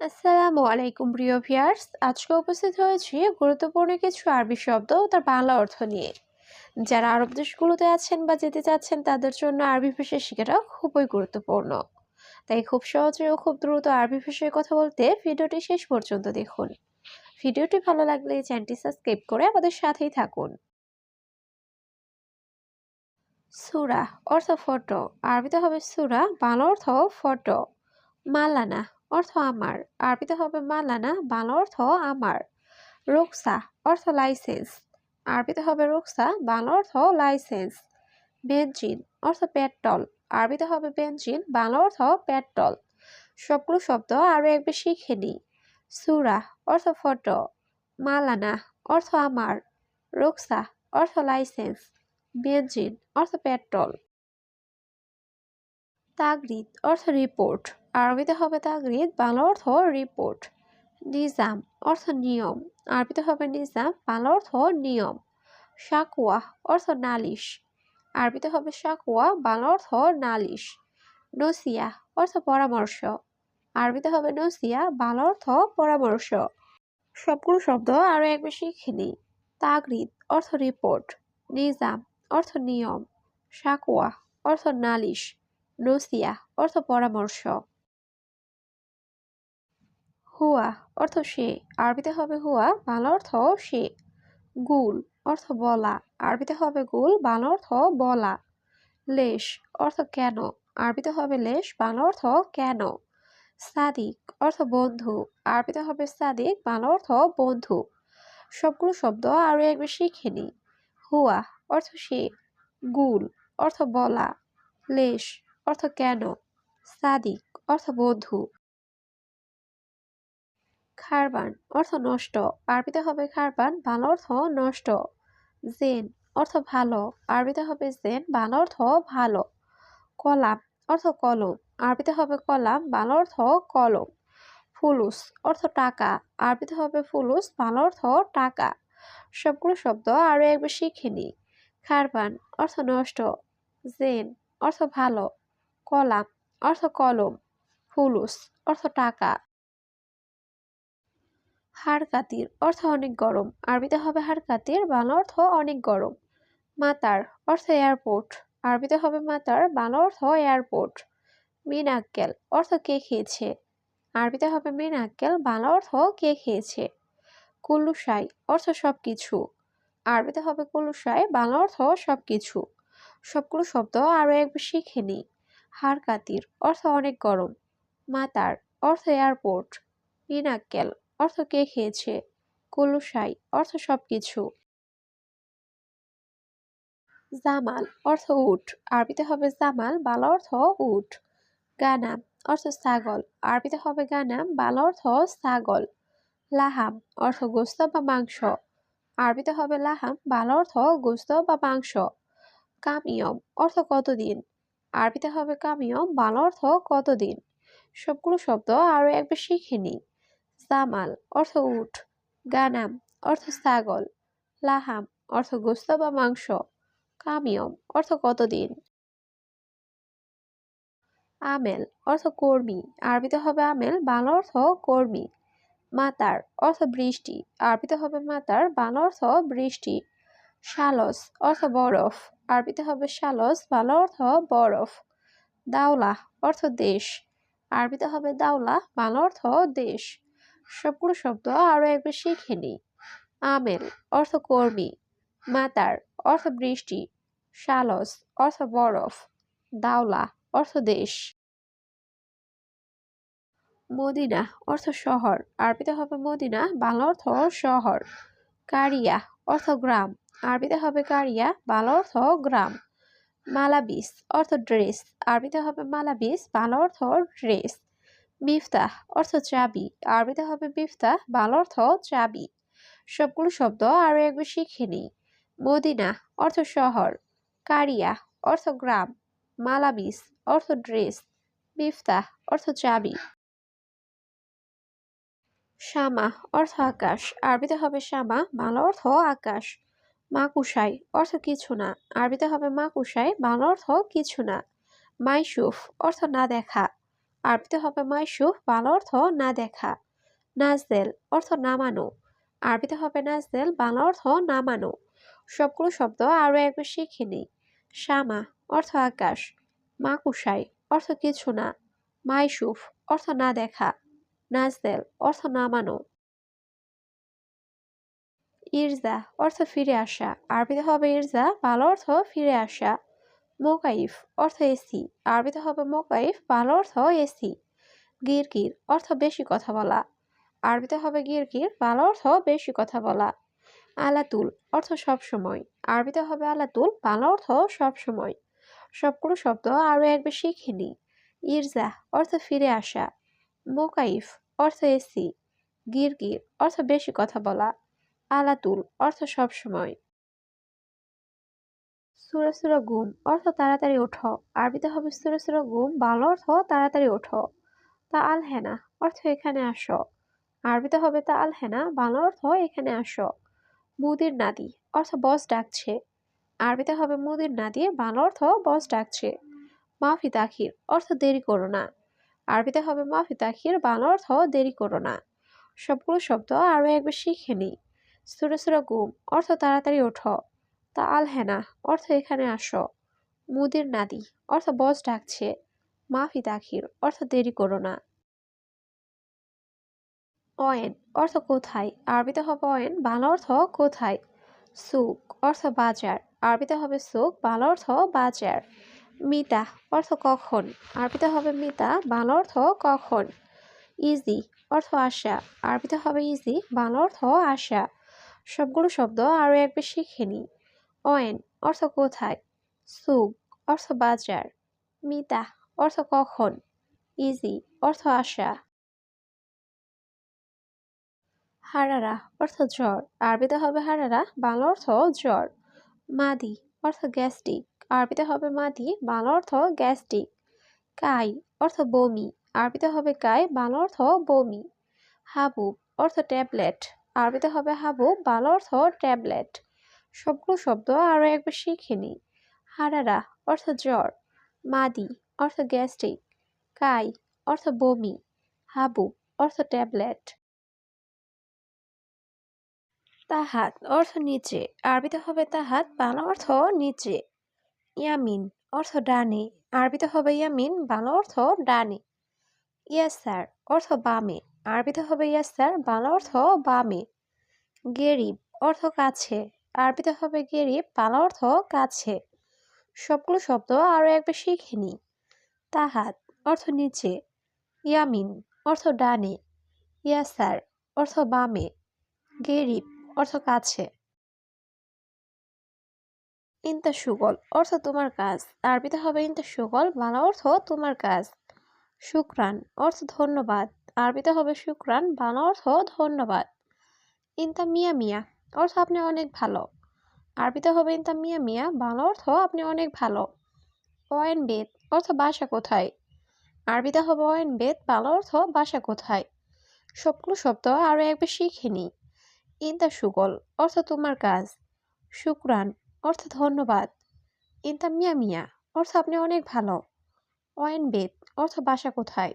আসসালামু আলাইকুম, প্রিয় ভিয়ার্স আজকে উপস্থিত হয়েছি গুরুত্বপূর্ণ কিছু আরবি শব্দ তার বাংলা অর্থ নিয়ে। যারা আরব দেশগুলোতে আছেন বা যেতে চাচ্ছেন, তাদের জন্য আরবি ভাষা শেখাটা খুবই গুরুত্বপূর্ণ। তাই খুব সহজে ও খুব দ্রুত আরবি ভাষায় কথা বলতে ভিডিওটি শেষ পর্যন্ত দেখুন। ভিডিওটি ভালো লাগলে চ্যানেলটি সাবস্ক্রাইব করে আমাদের সাথেই থাকুন। সুরা অর্থ ফটো। আরবিতে হবে সুরা, বাংলা অর্থ ফটো। মালানা অর্থ আমার আরবিতে হবে মালানা, বাংলা অর্থ আমার। রুকসা, অর্থ লাইসেন্স আরবিতে হবে রুকসা, বাংলা অর্থ লাইসেন্স বেঞ্জিন অর্থ পেট্রল আরবিতে হবে বেঞ্জিন বাংলা অর্থ পেট্রল। সবগুলো শব্দ আরও একবার শিখে নিই। সুরা, অর্থ ফটো। মালানা, অর্থ আমার। রুকসা, অর্থ লাইসেন্স বেঞ্জিন অর্থ পেট্রল। তাগরিদ, অর্থ রিপোর্ট আরবিতে হবে তাগরিদ বাংলা অর্থ রিপোর্ট নিজাম, অর্থ নিয়ম। আরবিতে হবে নিজাম বাংলা অর্থ নিয়ম। সাকুয়া অর্থ নালিশ। আরবিতে হবে সাকুয়া বাংলা অর্থ নালিশ। নসিয়া, অর্থ পরামর্শ। আরবিতে হবে নসিয়া বাংলা অর্থ পরামর্শ। সবগুলো শব্দ আরও একবার শিখে নিই। তাগরিদ, অর্থ রিপোর্ট নিজাম, অর্থ নিয়ম। সাকুয়া অর্থ নালিশ। নসিয়া, অর্থ পরামর্শ। হুয়া অর্থ সে। আরবিতে হবে হুয়া, বাংলা অর্থ সে। গুল অর্থ বলা। আরবিতে হবে গুল, বাংলা অর্থ বলা। লেশ অর্থ কেন? আরবিতে হবে লেশ, বাংলা অর্থ কেন? সাদিক অর্থ বন্ধু। আরবিতে হবে সাদিক, বাংলা অর্থ বন্ধু। সবগুলো শব্দ আরও একবার শিখে নিই হুয়া অর্থ সে। গুল অর্থ বলা। লেশ অর্থ কেন? সাদিক অর্থ বন্ধু। খারবান, অর্থ নষ্ট। আরবিতে হবে খারবান, বাংলা অর্থ নষ্ট। জেন, অর্থ ভালো। আরবিতে হবে জেন, বাংলা অর্থ ভালো। কলাম, অর্থ কলম। আরবিতে হবে কলাম, বাংলা অর্থ কলম। ফুলুস, অর্থ টাকা। আরবিতে হবে ফুলুস, বাংলা অর্থ টাকা। সবগুলো শব্দ আরও একবার শিখে নিই খারবান, অর্থ নষ্ট। জেন, অর্থ ভালো। কলাম, অর্থ কলম। ফুলুস, অর্থ টাকা। হাড়কাতির অর্থ অনেক গরম। আরবিতে হবে হার কাতির বাংলা অর্থ অনেক গরম। মাতার অর্থ এয়ারপোর্ট। আরবিতে হবে মাতার বাংলা অর্থ এয়ারপোর্ট। মিন আক্কেল অর্থ কে খেয়েছে। আরবিতে হবে মিন আক্কেল বাংলা অর্থ কে খেয়েছে। কুল্লুসাই অর্থ সব কিছু আরবিতে হবে কুল্লুসাই বাংলা অর্থ সব কিছু সবগুলো শব্দ আরও একবার শিখে নিই। হাড়কাতির অর্থ অনেক গরম। মাতার অর্থ এয়ারপোর্ট। মিন আক্কেল অর্থ কে খেয়েছে? কুলুসাই অর্থ সব কিছু জামাল, অর্থ উট। আরবিতে হবে জামাল, বালা অর্থ উট। গানাম, অর্থ ছাগল। আরবিতে হবে গানাম, বালা অর্থ ছাগল। লাহাম, অর্থ গোস্ত বা মাংস। আরবিতে হবে লাহাম, বালা অর্থ গোস্ত বা মাংস। কামিয়ম, অর্থ কতদিন? আরবিতে হবে কামিয়ম, বালা অর্থ কতদিন? সবগুলো শব্দ আরও একবার শিখে নিই। সামাল অর্থ উঠ গানাম, অর্থ ছাগল, লাহাম, অর্থ গোস্ত বা মাংস কামিয়ম অর্থ কতদিন? আমেল, অর্থ কর্মী, আরবিতে হবে আমেল, বাংলা অর্থ কর্মী, মাতার, অর্থ বৃষ্টি, আরবিতে হবে মাতার, বাংলা অর্থ বৃষ্টি সালস অর্থ বরফ, আরবিতে হবে সালস বাংলা অর্থ বরফ দাওলা অর্থ দেশ, আরবিতে হবে দাওলা বাংলা অর্থ দেশ। সবগুলো শব্দ আরও একবার শিখে নিই। আমেল অর্থ কর্মী মাতার অর্থ বৃষ্টি সালস অর্থ বরফ, দাওলা অর্থ দেশ। মদিনা অর্থ শহর, আরবিতে হবে মদিনা, বাংলা অর্থ শহর। কারিয়া অর্থ গ্রাম, আরবিতে হবে কারিয়া, বাংলা অর্থ গ্রাম। মালাবিস অর্থ ড্রেস, আরবিতে হবে মালাবিস, বাংলা অর্থ ড্রেস। মিফতাহ অর্থ চাবি। আরবিতে হবে বিফতাহ, বাংলা অর্থ চাবি। সবগুলো শব্দ আরও একবার শিখে নিই। মদিনা অর্থ শহর। কারিয়া অর্থ গ্রাম। মালাবিস অর্থ ড্রেস। বিফতাহ অর্থ চাবি। শামা অর্থ আকাশ। আরবিতে হবে শামা, বাংলা অর্থ আকাশ। মাকুসাই অর্থ কিছু না। আরবিতে হবে মাকুসাই, বাংলা অর্থ কিছু না। মাইসুফ অর্থ না দেখা। আরবিতে হবে মাইশুফ বাংলা অর্থ না দেখা নাজদেল অর্থ নামানো আরবিতে হবে নাজদেল বাংলা অর্থ নামানো সবগুলো শব্দ আরও একবার শিখে নিই। শামা অর্থ আকাশ মাকুসাই অর্থ কিছু না। মাইশুফ অর্থ না দেখা নাজদেল অর্থ নামানো ইরজা অর্থ ফিরে আসা আরবিতে হবে ইরজা ভালো অর্থ ফিরে আসা। মোকাইফ অর্থ এসি আরবিতে হবে মোকাইফ ভালো অর্থ এসি গিরগির অর্থ বেশি কথা বলা। আরবিতে হবে গিরগির ভালো অর্থ বেশি কথা বলা। আলাতুল অর্থ সব সময়। আরবিতে হবে আলাতুল ভালো অর্থ সব সময়। সবগুলো শব্দ আরও একবার শিখে নিই। ইরজা অর্থ ফিরে আসা। মোকাইফ অর্থ এসি গিরগির অর্থ বেশি কথা বলা। আলাতুল অর্থ সব সময়। সুরা সুরা গুম অর্থ তাড়াতাড়ি ওঠো। আরবিতে হবে সুরা সুরা গুম ভালো অর্থ তাড়াতাড়ি ওঠো। তা আল হেনা অর্থ এখানে আসো। আরবিতে হবে তা আল হেনা ভালো অর্থ এখানে আসো। মুদির নাদি, অর্থ বস ডাকছে। আরবিতে হবে মুদির নাদি ভালো অর্থ বস ডাকছে। মাফি তাখির, অর্থ দেরি করো না। আরবিতে হবে মাফি তাখির ভালো অর্থ দেরি করো না। সবগুলো শব্দ আরও একবার শিখে নিই। সুরে সুরে গুম অর্থ তাড়াতাড়ি ওঠো। তা আল হেনা অর্থ এখানে আসো। মুদির নাদি অর্থ বস ডাকছে। মাফি তাখির অর্থ দেরি করো না। অয়েন, অর্থ কোথায়? আরবিতে হবে অয়েন, বাংলা অর্থ কোথায়? সুক অর্থ বাজার। আরবিতে হবে সুক বাংলা অর্থ বাজার। মিতা, অর্থ কখন? আরবিতে হবে মিতা, বাংলা অর্থ কখন? ইজি, অর্থ আশা। আরবিতে হবে ইজি, বাংলা অর্থ আশা। সবগুলো শব্দ আরও একবার শিখে নিই। অয়েন অর্থ কোথায়? সুক অর্থ বাজার। মিতা অর্থ কখন? ইজি অর্থ আশা। হারারা অর্থ জ্বর। আরবিতে হবে হারারা, বাংলা অর্থ জ্বর। মাদি অর্থ গ্যাস্ট্রিক। আরবিতে হবে মাদি, বাংলা অর্থ গ্যাস্ট্রিক। কাই অর্থ বমি। আরবিতে হবে কাই, বাংলা অর্থ বমি। হাবুব অর্থ ট্যাবলেট। আরবিতে হবে হাবুব, বাংলা অর্থ ট্যাবলেট। সবগুলো শব্দ আরও একবার শিখে নিই। হারারা অর্থ জ্বর, মাদি অর্থ গ্যাস্ট্রিক, কাই অর্থ বমি, হাবু অর্থ ট্যাবলেট। তাহাত অর্থ নিচে, আরবিতে হবে তাহাত, বাংলা অর্থ নিচে। ইয়ামিন অর্থ ডানে, আরবিতে হবে ইয়ামিন, বাংলা অর্থ ডানে। ইয়াসার অর্থ বামে, আরবিতে হবে ইয়াসার, বাংলা অর্থ বামে। গেরিব অর্থ কাছে আরবিতে হবে গেরিব বাংলা অর্থ কাছে। সবগুলো শব্দ আরও একবার শিখে তাহাত, অর্থ নিচে। ইয়ামিন, অর্থ ডানে। ইয়াসার, অর্থ বামে। গেরিব, অর্থ কাছে। ইন্তা সুগল অর্থ তোমার কাজ। আরবিতে হবে ইন্তা সুগল বাংলা অর্থ তোমার কাজ। শুক্রান, অর্থ ধন্যবাদ। আরবিতে হবে শুক্রান, বাংলা অর্থ ধন্যবাদ। ইন্তা মিয়া মিয়া। অর্থ আপনি অনেক ভালো। আরবিতে হবে ইন্তা মিয়া মিয়া, বাংলা অর্থ আপনি অনেক ভালো। ওয়েন বেদ, অর্থ বাসা কোথায়? আরবিতে হবে ওয়েন বেদ, বাংলা অর্থ বাসা কোথায়? সবগুলো শব্দ আরও একবার শিখে নিই। ইন্তা সুগল, অর্থ তোমার কাজ। শুক্রান, অর্থ ধন্যবাদ। ইন্তা মিয়া মিয়া, অর্থ আপনি অনেক ভালো। ওয়েন বেদ, অর্থ বাসা কোথায়?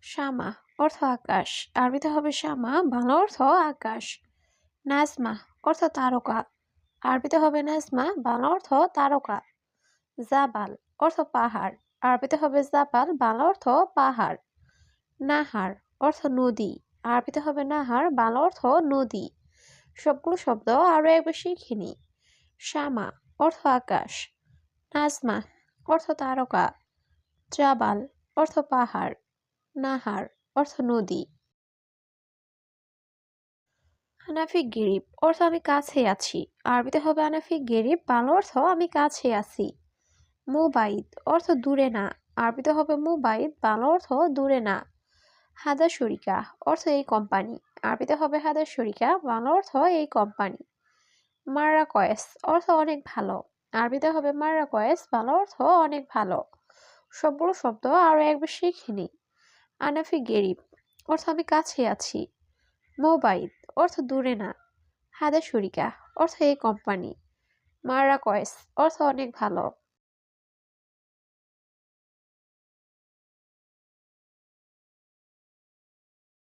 শামা অর্থ আকাশ আরবিতে হবে শ্যামা, বাংলা অর্থ আকাশ। নাজমা, অর্থ তারকা। আরবিতে হবে নাজমা, বাংলা অর্থ তারকা। জাবাল, অর্থ পাহাড়। আরবিতে হবে জাবাল, বাংলা অর্থ পাহাড়। নাহার, অর্থ নদী। আরবিতে হবে নাহার, বাংলা অর্থ নদী। সবগুলো শব্দ আরও একবার শিখে নিই। শামা অর্থ আকাশ। নাজমা, অর্থ তারকা। জাবাল, অর্থ পাহাড়। নাহার অর্থ নদী। আনাফি গেরিব, অর্থ আমি কাছে আছি। আরবিতে হবে আনাফি গেরিব, বাংলা অর্থ আমি কাছে আছি। মোবাইদ, অর্থ দূরে না। আরবিতে হবে মোবাইদ, বাংলা অর্থ দূরে না। হাদা শরিকা অর্থ এই কোম্পানি। আরবিতে হবে হাদা শরিকা বাংলা অর্থ এই কোম্পানি। মাররা কয়েস অর্থ অনেক ভালো। আরবিতে হবে মাররা কয়েস বাংলা অর্থ অনেক ভালো। সবগুলো শব্দ আরও একবার শিখে নিই। আনাফি গেরিব অর্থ আমি কাছে আছি। মোবাইল অর্থ দূরে না। হাদা শরিকা অর্থ এই কোম্পানি মারা কয়েস অর্থ অনেক ভালো।